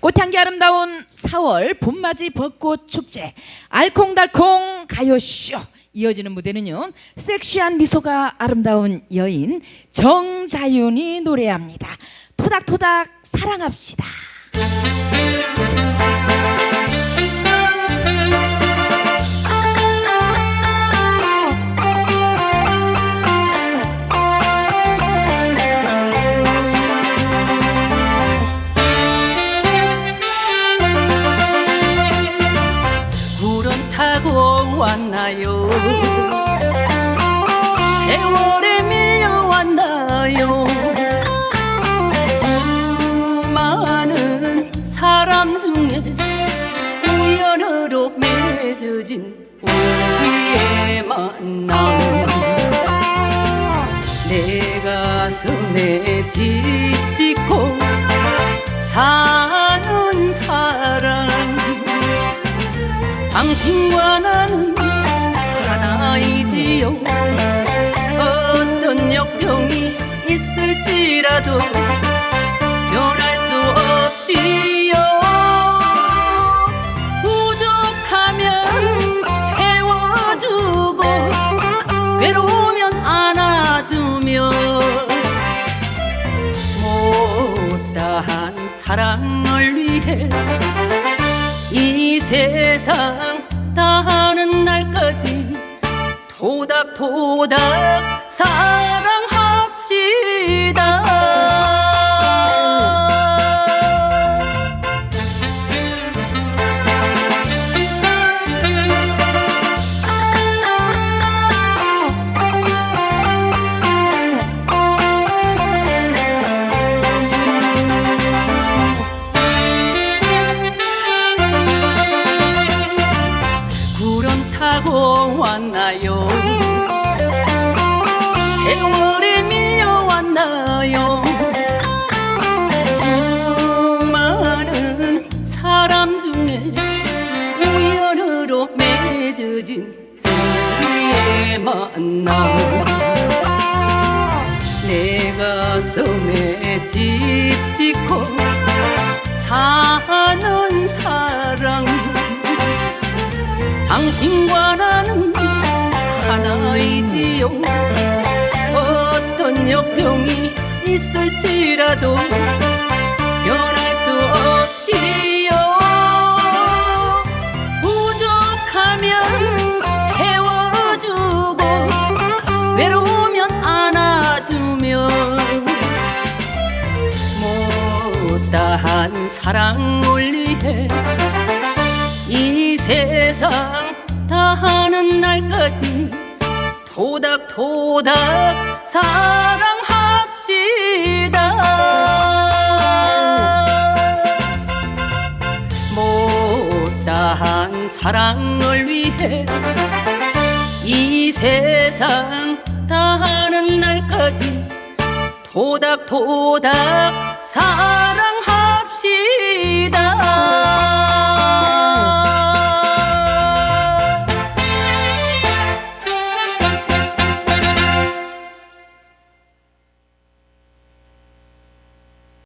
꽃향기 아름다운 4월 봄맞이 벚꽃 축제 알콩달콩 가요쇼. 이어지는 무대는요 섹시한 미소가 아름다운 여인 정자윤이 노래합니다. 토닥토닥 사랑합시다 타고 왔나요? 세월에 밀려왔나요? 수많은 사람 중에 우연으로 맺어진 우리의 만남. 내 가슴에 집 당신과 나는 하나이지요. 어떤 역병이 있을지라도 변할 수 없지요. 부족하면 채워주고 외로우면 안아주며 못다한 사랑을 위해 이 세상 다하는 날까지 토닥토닥 사 타고 왔나요? 세월에 밀려왔나요? 수많은 사람 중에 우연으로 맺어진 우리의 만남. 내 가슴에 집 짓고 사는 사랑 당신과 나는 하나이지요 어떤 역병이 있을지라도 변할 수 없지요. 부족하면 채워주고 외로우면 안아주며 못다한 사랑을 위해 이 세상 다 하는 날까지 토닥토닥 사랑합시다. 못다한 사랑을 위해 이 세상 다 하는 날까지 토닥토닥 사랑